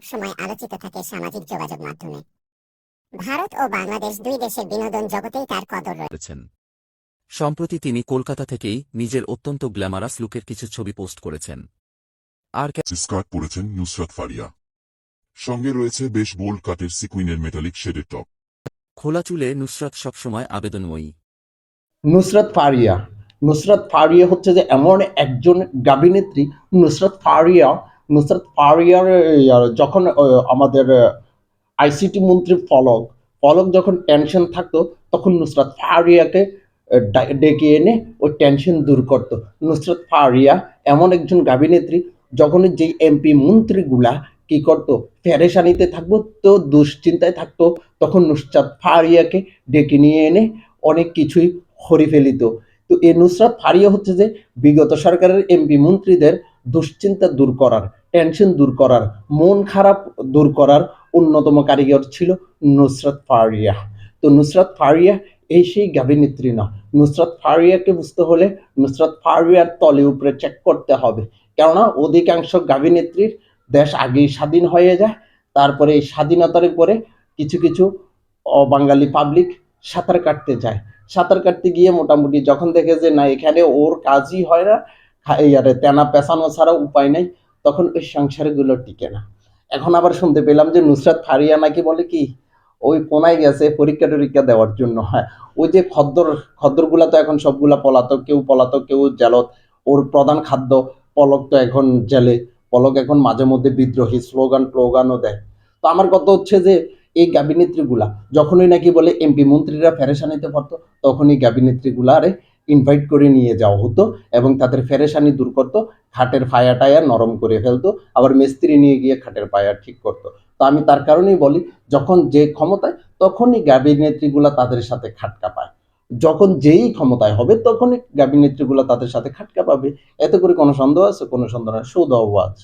সবসময় আলোচিত থাকে সামাজিক যোগাযোগ মাধ্যমে। ভারত ও বাংলাদেশ দুই দেশের বিনোদন জগতেই তার কদর রয়েছে করেছেন সম্প্রতি তিনি কলকাতা থেকেই নিজের অত্যন্ত গ্ল্যামারাস লুকের কিছু ছবি পোস্ট করেছেন। আর স্কার্ট পরেছেন নুসরাত ফারিয়া। সঙ্গে রয়েছে বেশ বোল্ড কাটের সিকুইনের মেটালিক শেডের টপ। খোলা চুলে নুসরাত সবসময় আবেদনময়ী। নুসরাত ফারিয়া। নুসরাত ফারিয়া হচ্ছে যে এমন একজন গাভিনেত্রী। নুসরাত ফারিয়া নুসরাত ফারিয়ার যখন আমাদের আইসিটি মন্ত্রী ফলক ফলক যখন টেনশন থাকতো, তখন নুসরাত ফারিয়াকে ডেকে এনে ওই টেনশন দূর করতো। নুসরাত ফারিয়া এমন একজন গাভিনেত্রী যখন যে এমপি মন্ত্রীগুলা কি করতো, ফেরেশানিতে থাকব তো দুশ্চিন্তায় থাকতো, তখন নুসরাত ফারিয়াকে ডেকে নিয়ে এনে অনেক কিছুই হরি ফেলিত তো এই নুসরাত ফারিয়া হচ্ছে যে, বিগত সরকারের এমপি মন্ত্রীদের দুশ্চিন্তা দূর করার টেনশন দূর করার, মন খারাপ দূর করার অন্যতম কারিগর ছিল নুসরাত ফারিয়া। তো নুসরাত ফারিয়া এই সেই গাভিনেত্রী না। নুসরাত ফারিয়াকে বুঝতে হলে নুসরাত ফারিয়ার তলে উপরে চেক করতে হবে। কেননা অধিকাংশ গাভিনেত্রীর দেশ আগেই স্বাধীন হয়ে যায়, তারপরে এই স্বাধীনতার উপরে কিছু কিছু অবাঙালি পাবলিক সাঁতার কাটতে যায়। সাঁতার কাটতে গিয়ে মোটামুটি যখন দেখে যে না, এখানে ওর কাজই হয় না আরে তেনা পেছানো ছাড়া উপায় নাই, তখন ওই সংসারগুলো টিকে না। এখন আবার শুনতে পেলাম যে নুসরাত ফারিয়া নাকি বলে কি, ওই কোনায় গেছে, পরীক্ষা টরীক্ষা দেওয়ার জন্য। হ্যাঁ ওই যে খদ্দর, খদ্দরগুলা তো এখন সবগুলা পলাতক, কেউ পলাতক, কেউ জেলত। ওর প্রধান খাদ্য, পলক তো এখন জেলে। পলক এখন মাঝে মধ্যে বিদ্রোহী, স্লোগান টোগানও দেয়। তো আমার কথা হচ্ছে যে, এই গাবিনেত্রীগুলা, যখনই নাকি বলে এমপি মন্ত্রীরা ফেরেশানিতে পড়তো তখনই গাবিনেত্রীগুলারে ইনভাইট করে নিয়ে যাওয়া হতো এবং তাদের ফেরেশানি দূর করতো, খাটের ফায়া টায়া নরম করে ফেলতো, আবার মিস্ত্রি নিয়ে গিয়ে খাটের পায়া ঠিক করতো। তো আমি তার কারণেই বলি, যখন যে ক্ষমতায়, তখনই গাবিনেত্রীগুলা তাদের সাথে খাটকা পায়। যখন যেই ক্ষমতায় হবে, তখনই গাবিনেত্রীগুলা তাদের সাথে খাটকা পাবে। এতে করে কোনো সন্দেহ আছে, কোনো সন্দেহ নাই সৌদ আওয়াজ